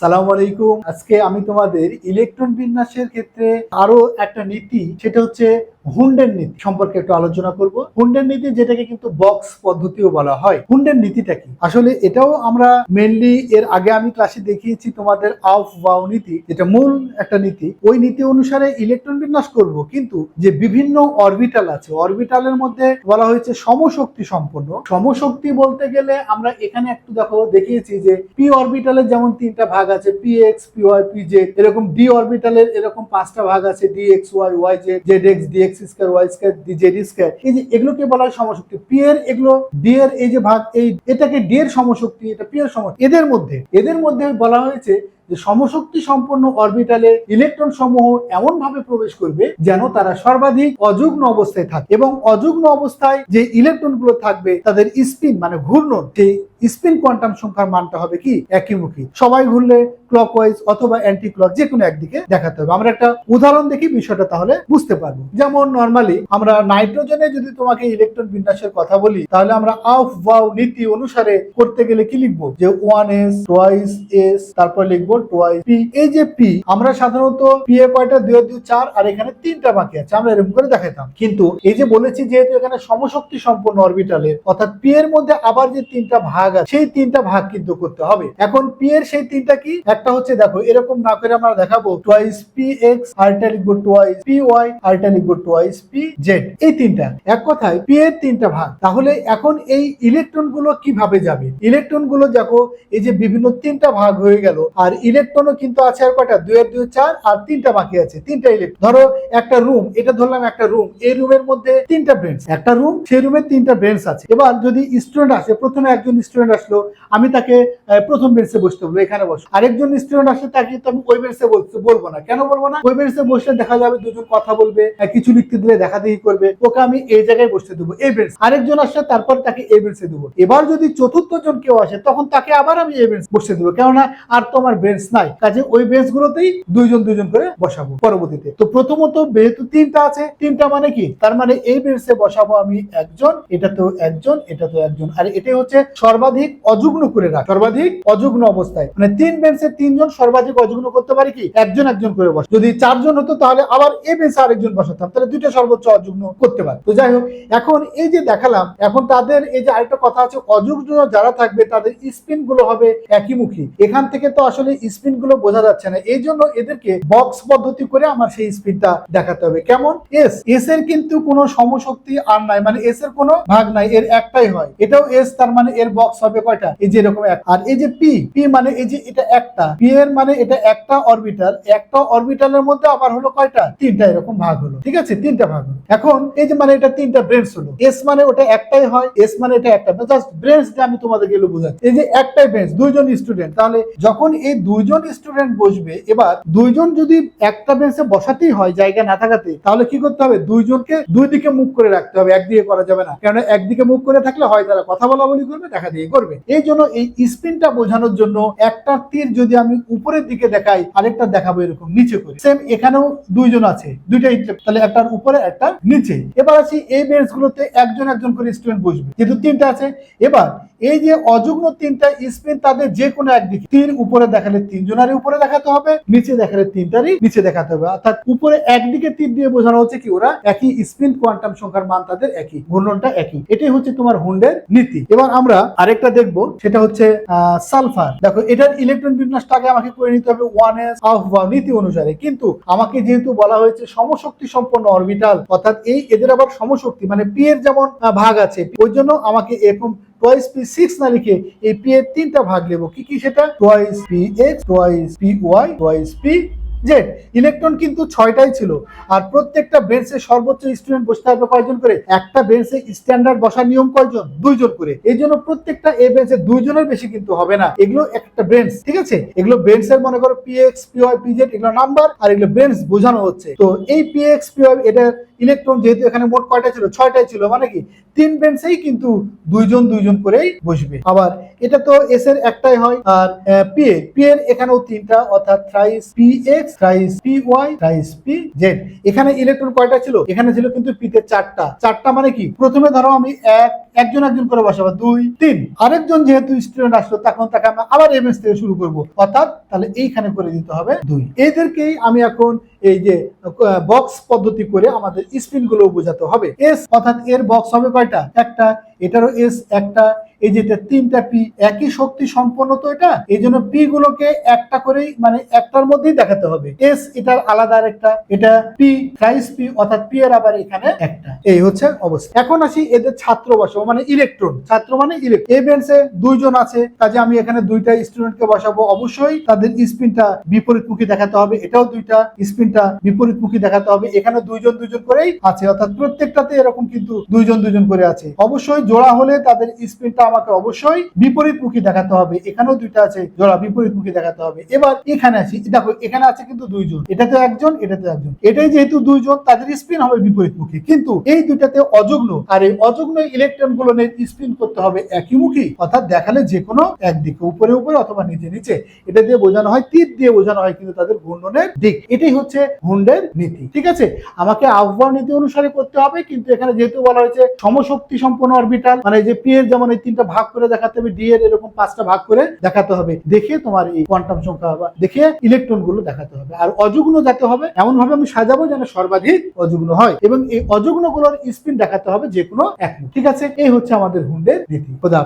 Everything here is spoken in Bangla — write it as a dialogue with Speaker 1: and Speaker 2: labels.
Speaker 1: সালাম আলাইকুম। আজকে আমি তোমাদের ইলেকট্রন বিন্যাসের ক্ষেত্রে আরও একটা নীতি সেটা হচ্ছে হুন্ডের নীতি সম্পর্কে একটু আলোচনা করব। হুন্ডের নীতি যেটাকে কিন্তু বক্স পদ্ধতিও বলা হয়। হুন্ডের নীতিটা কি? আসলে এটাও আমরা মেনলি এর আগে আমি ক্লাসে দেখিয়েছি তোমাদের আউফ বাউ নীতি, যেটা মূল একটা নীতি। ওই নীতি অনুসারে ইলেকট্রন বিন্যাস করব। কিন্তু যে বিভিন্ন অরবিটাল আছে অরবিটালের মধ্যে বলা হয়েছে সমশক্তি সম্পন্ন। সমশক্তি বলতে গেলে আমরা এখানে একটু দেখো, দেখিয়েছি যে পি অরবিটালের যেমন তিনটা ভাগ আছে p x p y p z এরকম ডি অরবিটালের এরকম পাঁচটা ভাগ আছে d x y y z z x d x square y square z square এই যে এগুলোকে বলা হয় সমশক্তি? পি এর এগুলো ডি এর এই যে ভাগ, এই, এটাকে ডি এর সমশক্তি, এটা পি এর সমশক্তি। এদের মধ্যে এদের মধ্যে বলা হয়েছে যে সমশক্তি সম্পন্ন অরবিটালে ইলেকট্রন সমূহ এমন ভাবে প্রবেশ করবে যেন তারা সর্বাধিক অযুগ্ন অবস্থায় থাকে এবং অযুগ্ন অবস্থায় যে ইলেকট্রনগুলো থাকবে তাদের স্পিন মানে ঘূর্ণন সেই স্পিন কোয়ান্টাম সংখ্যার মানটা হবে কি? একইমুখী সবাই ঘুরলে ক্লকওয়াইজ অথবা অ্যান্টি ক্লক যে কোনো একদিকে দেখাতে হবে। আমরা একটা উদাহরণ দেখি, বিষয়টা তাহলে বুঝতে পারব। যেমন নর্মালি আমরা নাইট্রোজেনে যদি তোমাকে ইলেকট্রন বিন্যাসের কথা বলি, তাহলে আমরা আফ ওয়াও নীতি অনুসারে করতে গেলে কি লিখব? যে ওয়ান এস টোয়াইস এস তারপর লিখব টোয়াইস পি এই যে পি আমরা সাধারণত পি এ কয়টা দুই দুই চার, আর এখানে তিনটা বাকি আছে, আমরা এরকম করে কিন্তু এই যে বলেছি, যেহেতু এখানে সমশক্তি সম্পন্ন অরবিটালের অর্থাৎ পি এর মধ্যে আবার যে তিনটা ভাগ আছে, সেই তিনটা ভাগ কিন্তু করতে হবে। এখন পি এর সেই তিনটা কি? একটা হচ্ছে, দেখো, এরকম না করে আমরা দেখাবো টোয়াইস পি এক্স লিখব টোয়াইস পি ওয়াই লিখব টোয়াইস পি জেড। এই তিনটা, এক কথায় পি এর তিনটা ভাগ। তাহলে এখন এই ইলেকট্রনগুলো কীভাবে যাবে? ইলেকট্রনগুলো, দেখো, এই যে বিভিন্ন তিনটা ভাগ হয়ে গেল, আর ইলেকট্রনও কিন্তু আছে আর কয়টা? দুই এর দুই চার আর তিনটা বাকি আছে। তিনটা ইলেকট্রন। ধরো একটা রুম এটা ধরলাম একটা রুম এই রুমের মধ্যে তিনটা ব্রেঞ্চ একটা রুম সেই রুমে তিনটা ব্রেঞ্চ আছে। এবার যদি স্টুডেন্ট আসে, প্রথমে একজন স্টুডেন্ট আসলো, আমি তাকে প্রথম বেঞ্চে বসতে বলব, এখানে বস। আরেকজন স্টুডেন্ট আসলে তাকে তো আমি ওই বেঞ্চে বলতে, বলব না। কেন বলব না? ওই বেঞ্চে বসলে দেখা যাবে দুজন কথা বলবে কিছু লিখতে দিলে দেখা দেখি করবে। ওকে আমি এই জায়গায় বসতে দেবো, এই বেঞ্চ আরেকজন আসলে তারপর তাকে এই বেঞ্চে দেবো। এবার যদি চতুর্থ জন কেউ আসে, তখন তাকে আবার আমি এই বেঞ্চ বসতে দেবো। কেননা আর তো আমার বেঞ্চ নাই। কাজে ওই বেঞ্চ গুলোতেই দুইজন দুইজন করে বসাবো পরবর্তীতে। তো প্রথমত যেহেতু তিনটা আছে, তিনটা মানে কি? তার মানে এই বেঞ্চে বসাবো আমি একজন, এটা তো একজন, এটা তো একজন। আর এটাই হচ্ছে সর্বাধিক অযুগ্ন করে রাখ। সর্বাধিক অযুগ্ন অবস্থায়। মানে তিন বেঞ্চে তিনজন সর্বাধিক অযুগ্ন করতে পারে কি? একজন একজন করে বস যদি চারজন হতো তাহলে আবার এই বেঞ্চে আরেকজন বসাতাম। তাহলে দুইটা সর্বোচ্চ অযুগ্ন করতে পারে তো যাই হোক, এখন এই যে দেখালাম, এখন তাদের এই যে আরেকটা কথা আছে, অযুগ্ন যারা থাকবে তাদের স্পিনগুলো হবে একইমুখী এখান থেকে তো আসলে স্পিনগুলো বোঝা যাচ্ছে না। এই জন্য এদেরকে বক্স পদ্ধতি করে আমার সেই স্পিনটা দেখাতে হবে। কেমন? এস এস এর কিন্তু কোনো সমশক্তি আর নাই। মানে এস এর কোনো ভাগ নাই, এর একটাই হয়। এটাও এস তার মানে এর বক্স হবে কয়টা? এই যে এরকম এক আর এই যে পি পি মানে এই যে এটা একটা। পি এর মানে এটা একটা অরবিটাল একটা অরবিটালের মধ্যে আবার হলো কয়টা? তিনটা এরকম ভাগ হলো। ঠিক আছে? তিনটা ভাগ হলো। এখন এই যে মানে এটা তিনটা ব্রেঞ্চ হলো। এস মানে ওটা একটাই হয় এস মানে এটা একটা। জাস্ট ব্রেঞ্চ আমি তোমাদের গেলে বোঝাচ্ছি। এই যে একটাই বেঞ্চ দুইজন স্টুডেন্ট তাহলে যখন এই দুইজন স্টুডেন্ট বসবে, এবার দুইজন যদি একটা বেঞ্চে বসাতেই হয় জায়গা না থাকাতে, তাহলে কি করতে হবে? দুইজনকে দুই দিকে মুখ করে রাখতে হবে একদিকে করা যাবে না। কেন একদিকে মুখ করে থাকলে হয় তারা কথা বলা বলি করবে, দেখা দিয়ে করবে। এই জন্য এই স্পিনটা বোঝানোর জন্য একটা তীর যদি আমি উপরের দিকে দেখাই, আরেকটা দেখাবো এরকম, নিচে করে। সেম এখানেও দুইজন আছে, দুইটা তাহলে একটার উপরে, একটা নিচে। এবার আছি এই বেঞ্চ গুলোতে একজন একজন করে স্টুডেন্ট বসবে, যেহেতু তিনটা আছে। এবার এই যে অযুগ্ন তিনটা স্পিন তাদের যে কোনো একদিকে তীর উপরে দেখালে তিনজনারই উপরে দেখাতে হবে, নিচে দেখালে তিনটারই নিচে দেখাতে হবে। অর্থাৎ উপরে একদিকে তীর দিয়ে বোঝানো হচ্ছে কি, ওরা একই স্পিন কোয়ান্টাম সংখ্যার মান তাদের একই, ঘূর্ণনটা একই। এটাই হচ্ছে তোমার হুন্ডের নীতি। এবার আমরা আরেকটা দেখব, সেটা হচ্ছে সালফার। দেখো, এটার ইলেকট্রন বিন্যাসটাকে আমাকে করে নিতে হবে ওয়ান এস অফ নীতি অনুসারে। কিন্তু আমাকে যেহেতু বলা হয়েছে সমশক্তি সম্পন্ন অরবিটাল অর্থাৎ এই এদের আবার সমশক্তি মানে পি এর যেমন ভাগ আছে, ওই জন্য আমাকে এরকম টোয়াইস পি সিক্স না লিখে এই পি এর তিনটা ভাগ নেব। কি কি সেটা? Twice p x twice p y twice p z electron কিন্তু ছয়টাই ছিল। আর প্রত্যেকটা বেঞ্চে সর্বোচ্চ স্টুডেন্ট বসতে হবে কয়জন করে? একটা বেঞ্চে স্ট্যান্ডার্ড বসার নিয়ম কয়জন? দুইজন করে। এই জন্য প্রত্যেকটা এ বেঞ্চে দুইজনের বেশি কিন্তু হবে না। এগুলো একটা বেঞ্চ ঠিক আছে? এগুলো বেঞ্চের মনে করো p x p y p z এগুলো নাম্বার আর এগুলো বেঞ্চ বোঝানো হচ্ছে। তো এই পি এক্স পি ওয়াই এটা ইলেকট্রন যেহেতু এখানে মোট কয়টা ছিল? ছয়টাই ছিল মানে কি? তিন বেঞ্চেই কিন্তু দুইজন দুইজন করেই বসবে। আবার এটা তো এস এর একটাই হয়, আর পি এ পি এর এখানেও তিনটা, অর্থাৎ thrice p x thrice p y thrice p z এখানে ইলেকট্রন কয়টা ছিল? এখানে ছিল কিন্তু পি তে চারটা। চারটা মানে কি? প্রথমে ধরো আমি এক একজন একজন করে বসাবো দুই, তিন। আরেকজন যেহেতু স্টুডেন্ট আসলো, তখন তাকে আমরা আবার এমএস থেকে শুরু করব। অর্থাৎ তাহলে এইখানে করে দিতে হবে দুই। এদেরকেই আমি এখন এই যে বক্স পদ্ধতি করে আমাদের স্পিনগুলো বোঝাতে হবে। এস অর্থাৎ এর বক্স হবে কয়টা? একটা এটারও এস একটা, এই যে এটা তিনটা পি একই শক্তি সম্পন্ন তো এটা? এই জন্য পি গুলোকে একটা করেই মানে একটার মধ্যেই দেখাতে হবে। এস এটার আলাদা আরেকটা, এটা পি থ্রাইস পি অর্থাৎ পি এর আবার এখানে একটা। এই হচ্ছে অবস্থা। এখন আসি এদের ছাত্র বসাবো মানে ইলেকট্রন ছাত্র মানে ইলেকট্রন এই বেঞ্চে দুইজন আছে, কাজে আমি এখানে দুইটা স্টুডেন্টকে বসাবো। অবশ্যই তাদের স্পিনটা বিপরীতমুখী দেখাতে হবে, এটাও দুইটা স্পিনটা বিপরীতমুখী দেখাতে হবে। এখানে দুইজন দুইজন করেই আছে, অর্থাৎ প্রত্যেকটাতে এরকম কিন্তু দুইজন দুইজন করে আছে। অবশ্যই জোড়া হলে তাদের স্পিনটা আমাকে অবশ্যই বিপরীতমুখী দেখাতে হবে। এখানেও দুইটা আছে, জোড়া বিপরীতমুখী দেখাতে হবে। এবার এখানে আছি দেখো, এখানে আছে কিন্তু দুইজন এটাতে একজন এটাতে একজন। এটাই যেহেতু দুইজন তাদের স্পিন হবে বিপরীতমুখী কিন্তু এই দুইটাতে অযুগ্ন আর এই অযুগ্ন ইলেকট্রনগুলো স্পিন করতে হবে একইমুখী অর্থাৎ দেখালে যে কোনো একদিকে, উপরে উপরে অথবা নিচে নিচে। এটা দিয়ে বোঝানো হয়, তীর দিয়ে বোঝানো হয় কিন্তু তাদের ঘূর্ণনের দিক। এটাই হচ্ছে হুন্ডের নীতি, ঠিক আছে? আমাকে আহ্বান নীতি অনুসারে করতে হবে, কিন্তু এখানে যেহেতু বলা হয়েছে সমশক্তি সম্পন্ন অরবিটাল মানে যে পি এর যেমন এই তিনটা ভাগ করে দেখাতে হবে ডি এর এরকম পাঁচটা ভাগ করে দেখাতে হবে। দেখে তোমার এই কোয়ান্টাম সংখ্যা দেখে ইলেকট্রনগুলো দেখাতে হবে। আর অযুগ্ন যাতে হবে এমন ভাবে আমি সাজাবো যেন সর্বাধিক অযুগ্ন হয়। এবং এই অযুগ্নগুলোর স্পিন দেখাতে হবে যে কোনো এক ঠিক আছে? এই হচ্ছে আমাদের হুন্ডের নীতি খোদা